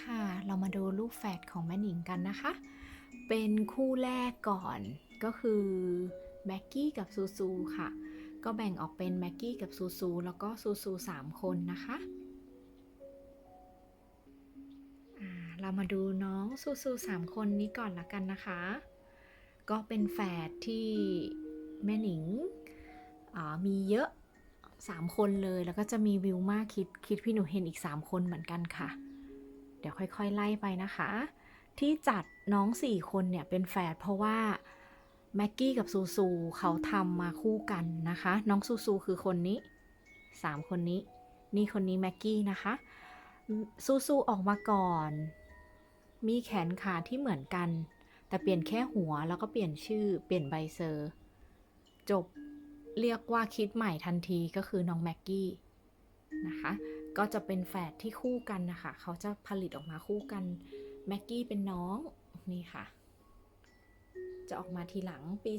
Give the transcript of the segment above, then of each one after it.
ค่ะ เรามาดูลูกแฝดของแม่หนิงกันนะคะ เป็นคู่แรกก่อนก็คือแม็กกี้กับซูซูค่ะ ก็แบ่งออกเป็นแม็กกี้กับซูซูแล้วก็ซูซูสามคนนะคะเรามาดูน้องซูซูสามคนนี้ก่อนละกันนะคะ ก็เป็นแฝดที่แม่หนิงมีเยอะ 3 คนเลยแล้วก็จะมีวิวมาคิดคิดพี่หนูเห็นอีก 3 คนเหมือนกันค่ะ เดี๋ยวค่อยๆ ไล่ไปนะคะ ที่จัดน้อง4คนเนี่ยเป็นแฝดเพราะว่าแม็กกี้กับซูซูเขาทำมาคู่กันนะคะ น้องซูซูคือคนนี้3คนนี้ นี่คนนี้แม็กกี้นะคะ ซูซูออกมาก่อน มีแขนขาที่เหมือนกัน แต่เปลี่ยนแค่หัวแล้วก็เปลี่ยนชื่อเปลี่ยนใบเซอร์ จบเรียกว่าคิดใหม่ทันทีก็คือน้องแม็กกี้นะคะ ก็จะเป็นแฝดที่คู่กันนะคะ เขาจะผลิตออกมาคู่กัน แม็กกี้เป็นน้องนี่ค่ะ จะออกมาทีหลังปี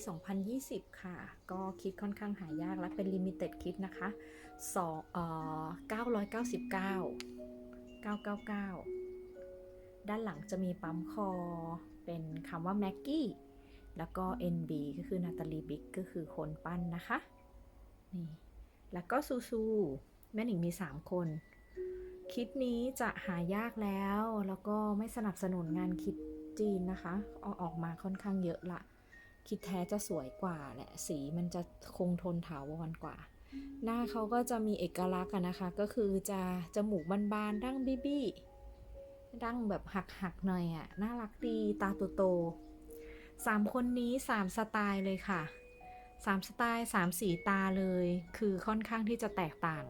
2020 ค่ะ ก็คิดค่อนข้างหายากและเป็นลิมิเต็ดคิดนะคะสองเอ่อ999 999 ด้านหลังจะมีปั๊มคอ เป็นคำว่าแม็กกี้ แล้วก็ NB ก็คือนาตาลีบิ๊กก็คือคนปั้นนะคะ นี่ แล้วก็ซูซู แม่หนิงมี 3 คนคลิปนี้จะหายากแล้ว แล้วก็ไม่สนับสนุนงานคิดจีนนะคะเอาออกมาค่อนข้างเยอะละ คิดแท้จะสวยกว่าแหละ สีมันจะคงทนถาวรกว่า หน้าเขาก็จะมีเอกลักษณ์นะคะ ก็คือจะจมูกบานๆดั้งบี้บี้ดั้งแบบหักๆหน่อยอะ น่ารักดีตาโตๆสามคนนี้สามสไตล์เลยค่ะสามสไตล์สามสีตาเลย คือค่อนข้างที่จะแตกต่าง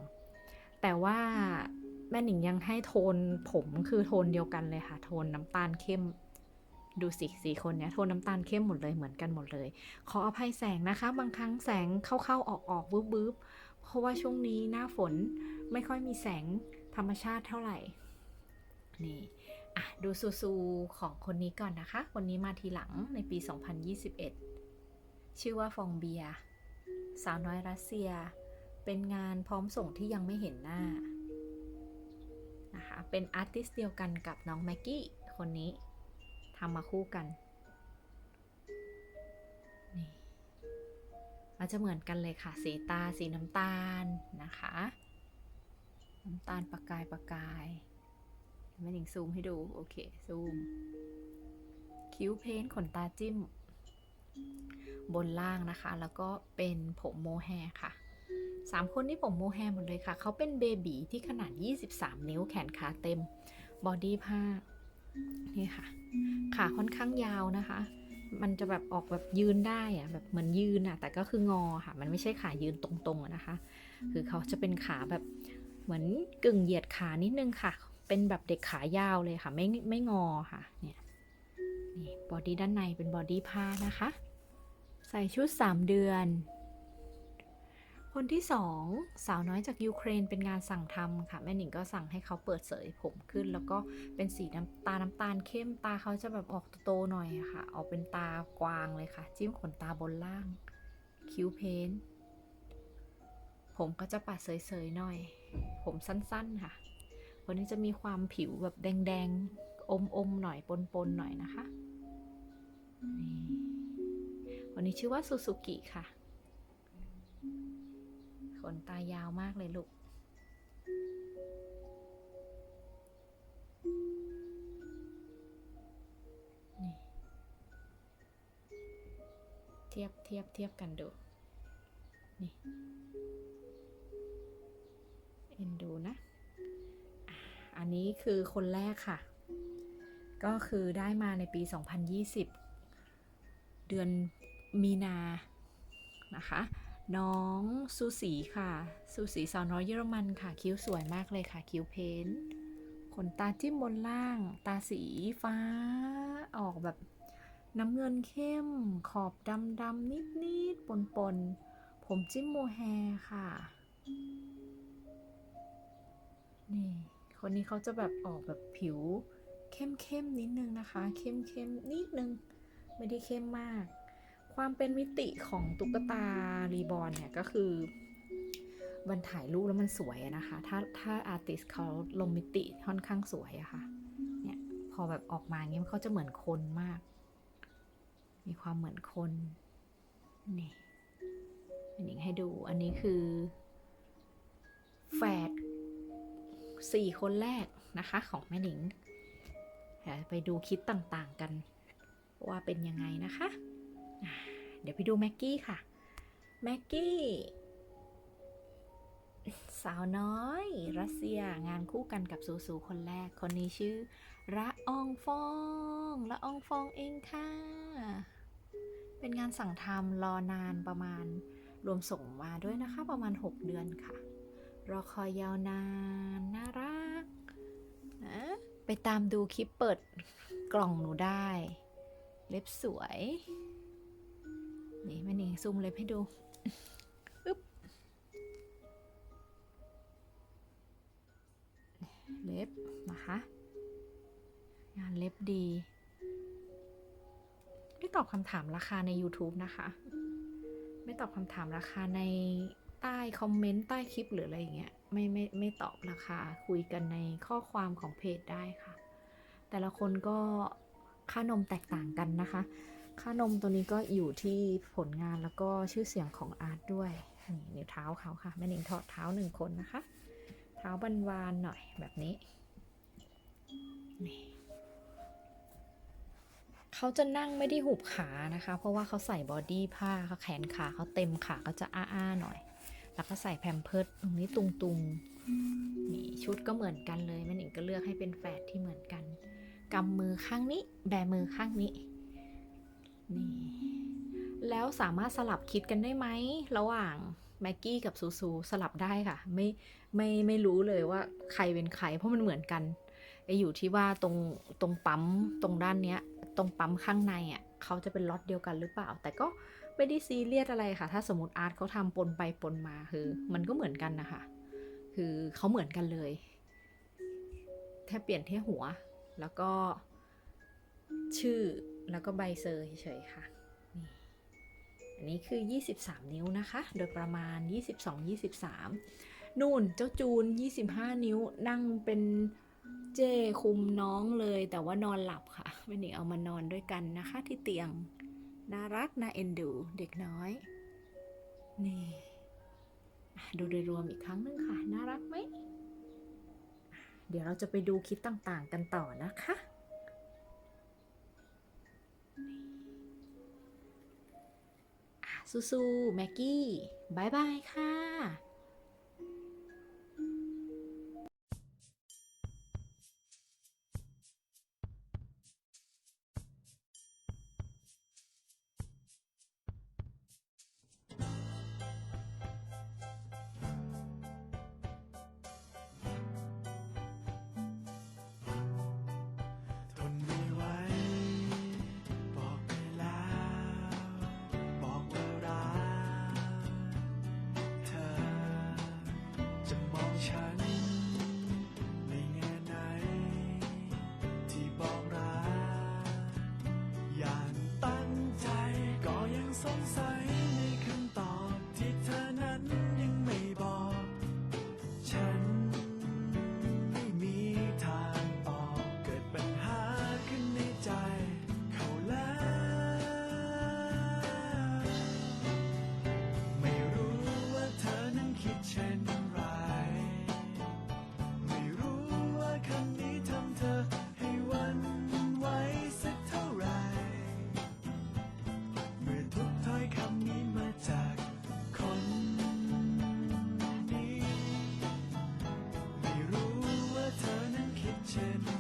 แต่ว่าแม่หนิงยังให้โทนผมคือโทนเดียวกันเลยค่ะ โทนน้ำตาลเข้ม ดูสิสีคนเนี้ยโทนน้ำตาลเข้มหมดเลยเหมือนกันหมดเลย ขออภัยแสงนะคะ บางครั้งแสงเข้าๆออกๆวืบๆเพราะว่าช่วงนี้หน้าฝนไม่ค่อยมีแสงธรรมชาติเท่าไหร่ นี่อะดูซูซูของคนนี้ก่อนนะคะ คนนี้มาทีหลังในปี 2021 ชื่อว่าฟองเบีย สาวน้อยรัสเซีย เป็นงานพร้อมส่งที่ยังไม่เห็นหน้านะคะ เป็นอาร์ติสต์เดียวกันกับน้องแม็กกี้คนนี้ทำมาคู่กันนี่มันจะเหมือนกันเลยค่ะ สีตาสีน้ำตาลนะคะ น้ำตาลประกายประกายแม่หนิงซูมให้ดู โอเค ซูม คิ้วเพ้นขนตาจิ้ม บนล่างนะคะ แล้วก็เป็นผมโมแฮค่ะ สามคนนี้ผมโมแฮร์หมดเลยค่ะ เขาเป็นเบบีที่ขนาด 23 นิ้วแขนขาเต็ม บอดี้ผ้า นี่ค่ะ ขาค่อนข้างยาวนะคะ มันจะแบบออกแบบยืนได้อะแบบเหมือนยืนอะแต่ก็คืองอค่ะ มันไม่ใช่ขายืนตรงๆนะคะ คือเขาจะเป็นขาแบบเหมือนกึ่งเหยียดขานิดนึงค่ะ เป็นแบบเด็กขายาวเลยค่ะ ไม่ไม่งอค่ะ เนี่ย นี่บอดี้ด้านในเป็นบอดี้ผ้านะคะ ใส่ชุด 3 เดือน คนที่สองสาวน้อยจากยูเครนเป็นงานสั่งทำค่ะ แม่หนิงก็สั่งให้เขาเปิดเสยผมขึ้น แล้วก็เป็นสีน้ำตาน้ำตาลเข้มตาเขาจะแบบออกโตๆหน่อยค่ะ ออกเป็นตากวางเลยค่ะ จิ้มขนตาบนล่าง คิ้วเพ้น ผมก็จะปัดเสยๆหน่อย ผมสั้นๆค่ะวันนี้จะมีความผิวแบบแดงๆ อมๆหน่อยปนๆหน่อยนะคะนี่วันนี้ชื่อว่าซูซูกิค่ะ ขนตายาวมากเลยลูก นี่ เทียบเทียบเทียบกันดู นี่ เอ็นดูนะ อันนี้คือคนแรกค่ะ ก็คือได้มาในปี 2020 เดือนมีนานะคะ น้องซูสีค่ะ ซูสีสาวน้อยเยอรมันค่ะ คิ้วสวยมากเลยค่ะ คิ้วเพ้นขนตาจิ้มบนล่าง ตาสีฟ้า ออกแบบน้ำเงินเข้ม ขอบดำดำนิดนิดปนปนๆผมจิ้มโมแฮค่ะ นี่ คนนี้เขาจะแบบออกแบบผิวเข้มเข้มนิดนึงนะคะ เข้มเข้มนิดนึง ไม่ได้เข้มมาก ความเป็นมิติของตุ๊กตารีบอนเนี่ยก็คือมันถ่ายรูปแล้วมันสวยนะคะ ถ้าถ้าอาร์ติสเขาลงมิติค่อนข้างสวยอะค่ะ เนี่ยพอแบบออกมาเงี้ยเขาจะเหมือนคนมาก มีความเหมือนคน นี่อันนี้ให้ดู อันนี้คือแฝดสี่คนแรกนะคะ ของแม่หนิง ไปดูคลิปต่างๆกันว่าเป็นยังไงนะคะ เดี๋ยวไปดูแม็กกี้ค่ะ แม็กกี้ สาวน้อย รัสเซียงานคู่กันกับซูซูคนแรก คนนี้ชื่อระอองฟองละอองฟองเองค่ะ เป็นงานสั่งทำรอนานประมาณรวมส่งมาด้วยนะคะ ประมาณ 6 เดือนค่ะ รอคอยยาวนาน น่ารักนะไปตามดูคลิปเปิดกล่องหนูได้ เล็บสวย นี่แม่นิงซูมเล็บให้ดูอึ๊บเล็บนะคะงานเล็บดีไม่ตอบคำถามราคาใน YouTube นะคะ ไม่ตอบคำถามราคาในใต้คอมเมนต์ใต้คลิปหรืออะไรอย่างเงี้ยไม่ไม่ไม่ตอบราคาคุยกันในข้อความของเพจได้ค่ะ แต่ละคนก็ค่านมแตกต่างกันนะคะ ค่านมตัวนี้ก็อยู่ที่ผลงานแล้วก็ชื่อเสียงของอาร์ตด้วยนี่นิ้วเท้าเขาค่ะแม่หนิงถอดเท้าหนึ่งคนนะคะ เท้าบานวานหน่อยแบบนี้นี่เขาจะนั่งไม่ได้หุบขานะคะ เพราะว่าเขาใส่บอดี้ผ้าเขาแขนขาเขาเต็มขาก็จะอ้าๆหน่อย แล้วก็ใส่แพมเพิร์ดตรงนี้ตุงๆนี่ชุดก็เหมือนกันเลยแม่หนิงก็เลือกให้เป็นแฝดที่เหมือนกันกำมือข้างนี้ แบมือข้างนี้ นี่ แล้วสามารถสลับคิดกันได้ไหม ระหว่างแม็กกี้กับซูซูสลับได้ค่ะ ไม่ไม่ไม่รู้เลยว่าใครเป็นใคร เพราะมันเหมือนกันไออยู่ที่ว่าตรงตรงปั๊มตรงด้านเนี้ย ตรงปั๊มข้างในอะเขาจะเป็นล็อตเดียวกันหรือเปล่า แต่ก็ไม่ได้ซีเรียสอะไรค่ะ ถ้าสมมติอาร์ตเขาทำปนไปปนมาคือ มันก็เหมือนกันนะคะคือเขาเหมือนกันเลย แค่เปลี่ยนแค่หัว แล้วก็ชื่อ แล้วก็ใบเซอร์เฉยๆค่ะนี่อันนี้คือ 23 นิ้วนะคะ โดยประมาณ 22-23 นู่นเจ้าจูน 25 นิ้วนั่งเป็นเจคุมน้องเลย แต่ว่านอนหลับค่ะไม่ได้เอามานอนด้วยกันนะคะ ที่เตียง น่ารักน่าเอ็นดูเด็กน้อย นี่ดูโดยรวมอีกครั้งหนึงค่ะ น่ารักไหม เดี๋ยวเราจะไปดูคลิปต่างๆกันต่อนะคะ สู้ๆแม็กกี้บายบายค่ะ ก็ยั นี้